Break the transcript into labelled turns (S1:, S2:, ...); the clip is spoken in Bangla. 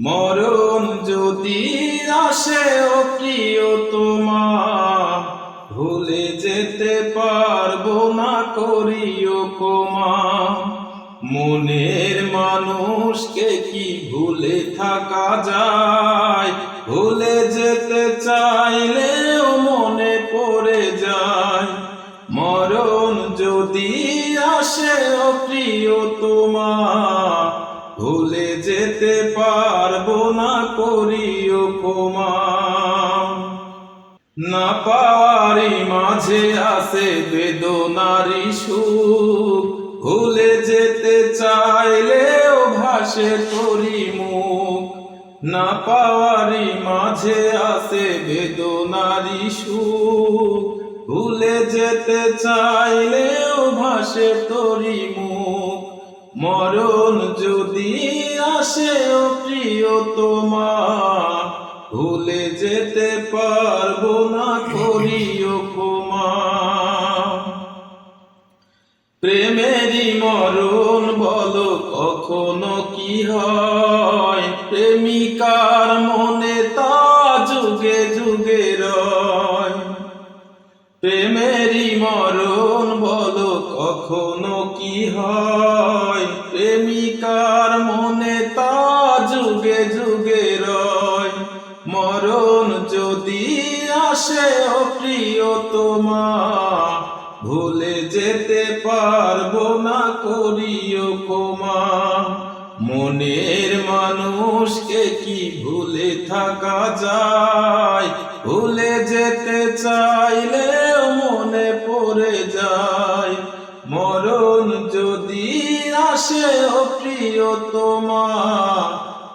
S1: মরণ যদি আসে ও প্রিয় তোমা ভুলে যেতে পারব না করিও ক্ষমা। মনের মানুষকে কি ভুলে থাকা যায়? ভুলে যেতে চাইলেও মনে পড়ে যায়। মরণ যদি আসে ও প্রিয় তোমা ভুলে যেতে পারব না করিও ক্ষমা। না পাওয়ারি মাঝে আসে বেদনারি সুখ। ভুলে যেতে চাইলেও ভাসে করি মুখ। না পাওয়ারি মাঝে আসে বেদনারি সুখ। ভুলে যেতে চাইলেও ভাসে তরি মুখ। মরণ যদি ও প্রিয় তোমা ভুলে যেতে পারব না করিও ক্ষমা। প্রেমেরই মরণ বলো কখনো কি হয়? প্রেমিকার মনে তা যুগে যুগে রয়। প্রেমেরই মরণ বলো কখনো কি হয়? প্রেমিকার মনে যুগে যুগে রয়। মরণ যদি আসে ও প্রিয় তোমা ভুলে যেতে পারব না করিও ক্ষমা। মনের মানুষকে কি ভুলে থাকা যায়? ভুলে যেতে চাইলে মনে পড়ে যায়। মরণ যদি আসে প্রিয় তোমা